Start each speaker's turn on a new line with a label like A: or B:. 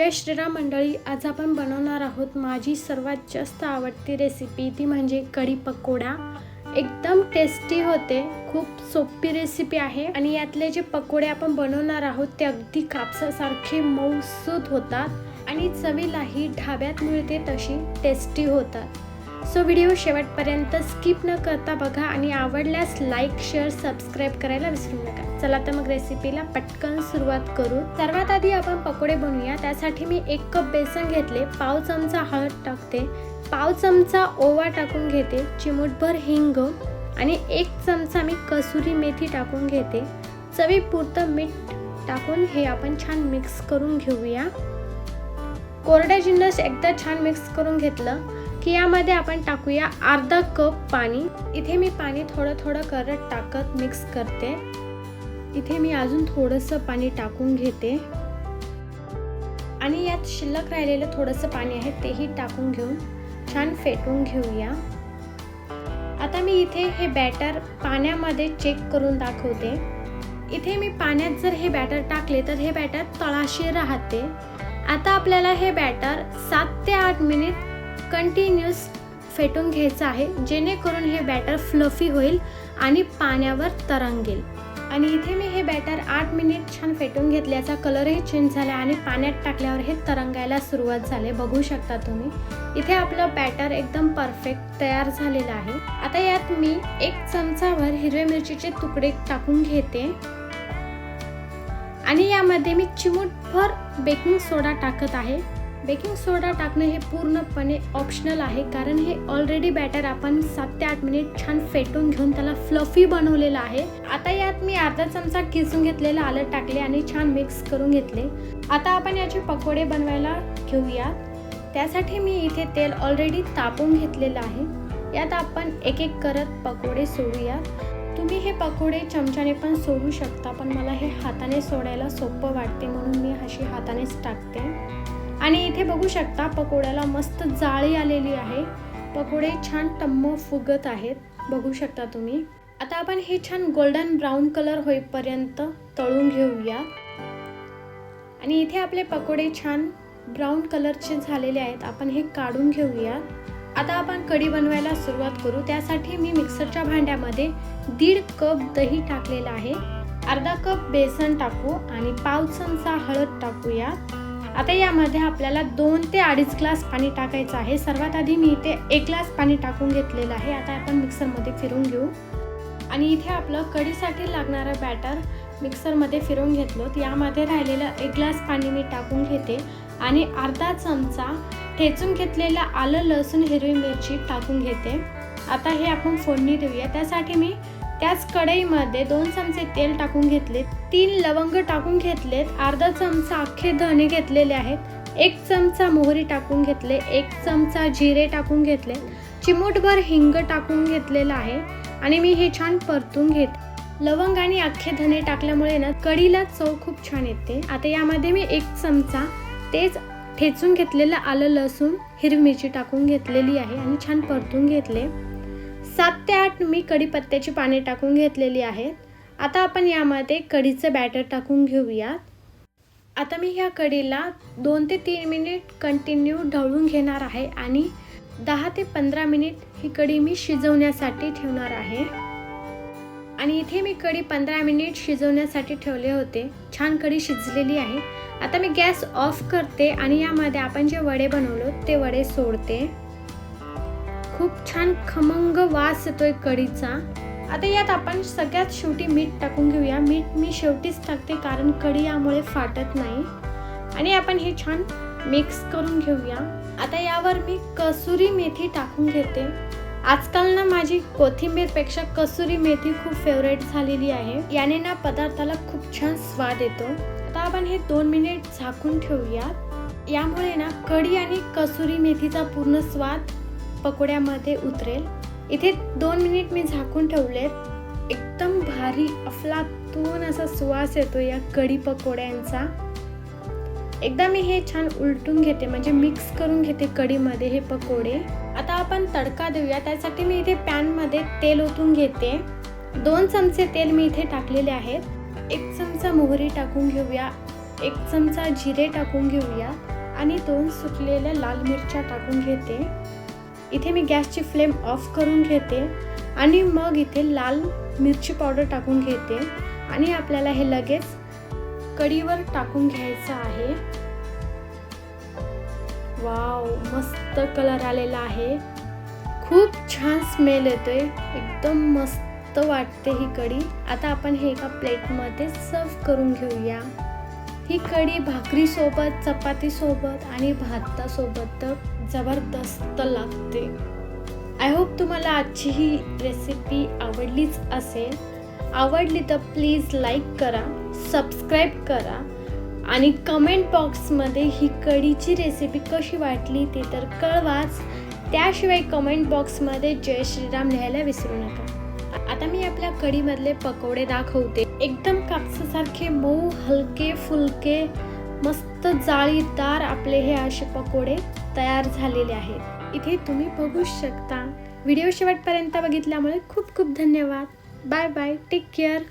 A: जय श्रीराम मंडळी आज आपण बनवणार आहोत माझी सर्वात जास्त आवडती रेसिपी ती म्हणजे कढी पकोडा. एकदम टेस्टी होते खूप सोपी रेसिपी आहे. आणि यातले जे पकोडे आपण बनवणार आहोत ते अगदी कापसासारखे मऊसूद होतात. आणि चवीलाही ढाब्यात मिळते तशी टेस्टी होतात. सो व्हिडिओ शेवटपर्यंत स्किप न करता बघा आणि आवडल्यास लाईक शेअर सबस्क्राईब करायला विसरू नका. चला तर मग रेसिपीला पटकन सुरुवात करू. सर्वात आधी आपण पकोडे बनवूया. त्यासाठी मी एक कप बेसन घेतले. पाव चमचा हळद टाकते. पाव चमचा ओवा टाकून घेते. चिमूटभर हिंग आणि एक चमचा मी कसुरी मेथी टाकून घेते. चवीपुरतं मीठ टाकून हे आपण छान मिक्स करून घेऊया. कोरड्या जिन्नस एकदा छान मिक्स करून घेतलं. की यामध्ये आपण टाकूया अर्धा कप पाणी. इथे मी पाणी थोडं थोडं करत टाकत मिक्स करते. इथे मी अजून थोडंसं पाणी टाकून घेते. आणि यात शिल्लक राहिलेलं थोडंसं पाणी आहे तेही टाकून घेऊन छान फेटून घेऊया. आता मी इथे हे बॅटर पाण्यामध्ये चेक करून दाखवते. इथे मी पाण्यात जर हे बॅटर टाकले तर हे बॅटर तळाशी राहते. आता आपल्याला हे बॅटर सात ते आठ मिनिट कंटिन्यूस फेटून घ्यायचं आहे जेणेकरून हे बॅटर फ्लफी होईल आणि पाण्यावर तरंगेल आणि इथे मी हे बॅटर आठ मिनिट छान फेटून घेतल्याचा कलरही चेंज झाला आणि पाण्यात टाकल्यावर हे तरंगायला सुरुवात झाले. बघू शकता तुम्ही. इथे आपलं बॅटर एकदम परफेक्ट तयार झालेलं आहे. आता यात मी एक चमचावर हिरव्या मिरचीचे तुकडे टाकून घेते. आणि यामध्ये मी चिमूटभर बेकिंग सोडा टाकत आहे. बेकिंग सोडा टाकणं हे पूर्णपणे ऑप्शनल आहे कारण हे ऑलरेडी बॅटर आपण सात ते आठ मिनिट छान फेटून घेऊन त्याला फ्लफी बनवलेलं आहे. आता यात मी अर्धा चमचा किसून घेतलेलं आलं टाकले आणि छान मिक्स करून घेतले. आता आपण याचे पकोडे बनवायला घेऊया. त्यासाठी मी इथे तेल ऑलरेडी तापून घेतलेलं आहे. यात आपण एक एक करत पकोडे सोडूया. तुम्ही हे पकोडे चमच्याने पण सोडू शकता पण मला हे हाताने सोडायला सोपं वाटते म्हणून मी अशी हातानेच टाकते. आणि इथे बघू शकता पकोड्याला मस्त जाळी आलेली आहे. पकोडे छान टम्म फुगत आहेत. बघू शकता तुम्ही. आता आपण हे छान गोल्डन ब्राऊन कलर होईपर्यंत तळून घेऊया. आणि इथे आपले पकोडे छान ब्राऊन कलरचे झालेले आहेत. आपण हे काढून घेऊया. आता आपण कढी बनवायला सुरुवात करू. त्यासाठी मी मिक्सरच्या भांड्यामध्ये दीड कप दही टाकलेलं आहे. अर्धा कप बेसन टाकू आणि पाव चमचा हळद टाकूया. आता यामध्ये आपल्याला दोन ते अडीच ग्लास पाणी टाकायचं आहे. सर्वात आधी मी इथे एक ग्लास पाणी टाकून घेतलेलं आहे. आता आपण मिक्सरमध्ये फिरून घेऊ. आणि इथे आपलं कढीसाठी लागणारं बॅटर मिक्सरमध्ये फिरून घेतलं. यामध्ये राहिलेलं एक ग्लास पाणी मी टाकून घेते. आणि अर्धा चमचा ठेचून घेतलेलं आलं लसूण हिरवी मिरची टाकून घेते. आता हे आपण फोडणी देऊया. त्यासाठी मी त्याच कढईमध्ये दोन चमचे तेल टाकून घेतले तीन लवंग टाकून घेतलेत अर्धा चमचा अख्खे धणे घेतलेले आहेत एक चमचा मोहरी टाकून घेतले एक चमचा जिरे टाकून घेतले चिमूटभर हिंग टाकून घेतलेलं आहे आणि मी हे छान परतून घेत. लवंग आणि अख्खे धने टाकल्यामुळे ना कढीला चव खूप छान येते. आता यामध्ये मी एक चमचा तेच ठेचून घेतलेलं आलं लसूण हिरवी मिरची टाकून घेतलेली आहे आणि छान परतून घेतले. सात ते आठ मी कढीपत्त्याची पाने टाकून घेतलेली आहेत. आता आपण यामध्ये कढीचं बॅटर टाकून घेऊयात. आता मी ह्या कढीला दोन ते तीन मिनिट कंटिन्यू ढवळून घेणार आहे आणि दहा ते पंधरा मिनिट ही कढी मी शिजवण्यासाठी ठेवणार आहे. आणि इथे मी कढी पंधरा मिनिट शिजवण्यासाठी ठेवले होते. छान कढी शिजलेली आहे. आता मी गॅस ऑफ करते आणि यामध्ये आपण जे वडे बनवलो ते वडे सोडते. खूप छान खमंग वास येतोय कढीचा. आता यात आपण सगळ्यात शेवटी मीठ टाकून घेऊया. मीठ मी शेवटीच टाकते कारण कढी यामुळे फाटत नाही. आणि आपण हे छान मिक्स करून घेऊया. आता यावर मी कसुरी मेथी टाकून घेते. आजकाल ना माझी कोथिंबीरपेक्षा कसुरी मेथी खूप फेवरेट झालेली आहे. याने ना पदार्थाला खूप छान स्वाद येतो. आता आपण हे दोन मिनिट झाकून ठेवूया यामुळे ना कढी आणि कसुरी मेथीचा पूर्ण स्वाद पकोड्यामध्ये उतरेल. इथे दोन मिनिट मी झाकून ठेवलेत. एकदम भारी अफलातून असा सुवास येतो या कढी पकोड्यांचा. एकदा मी हे छान उलटून घेते म्हणजे मिक्स करून घेते कढीमध्ये हे पकोडे. आता आपण तडका देऊया. त्यासाठी मी इथे पॅनमध्ये तेल ओतून घेते. दोन चमचे तेल मी इथे टाकलेले आहेत. एक चमचा मोहरी टाकून घेऊया. एक चमचा जिरे टाकून घेऊया. आणि दोन सुकलेल्या लाल मिरच्या टाकून घेते. इथे मी गॅसची फ्लेम ऑफ करून घेते आणि मग इथे लाल मिरची पावडर टाकून घेते आणि आपल्याला हे लगेच कढीवर टाकून घ्यायचं आहे. वाव मस्त कलर आलेला आहे. खूप छान स्मेल येतोय. एकदम मस्त वाटते ही कढी. आता आपण हे एका प्लेटमध्ये सर्व करून घेऊया. ही कढी भाकरीसोबत चपातीसोबत आणि भातासोबत तर जबरदस्त लागते. आय होप तुम्हाला आजची ही रेसिपी आवडलीच असेल. आवडली तर प्लीज लाईक करा सबस्क्राईब करा आणि कमेंट बॉक्समध्ये ही कढीची रेसिपी कशी वाटली ते तर कळवाच. त्याशिवाय कमेंट बॉक्समध्ये जय श्रीराम लिहायला विसरू नका. आता मी आपल्या कढीमधले पकोडे दाखवते. एकदम कापसासारखे मऊ हलके फुलके मस्त जाळीदार आपले हे असे पकोडे तयार झालेले आहेत. इथे तुम्ही बघू शकता. व्हिडिओ शेवटपर्यंत बघितल्यामुळे खूप खूप धन्यवाद. Bye bye. Take care.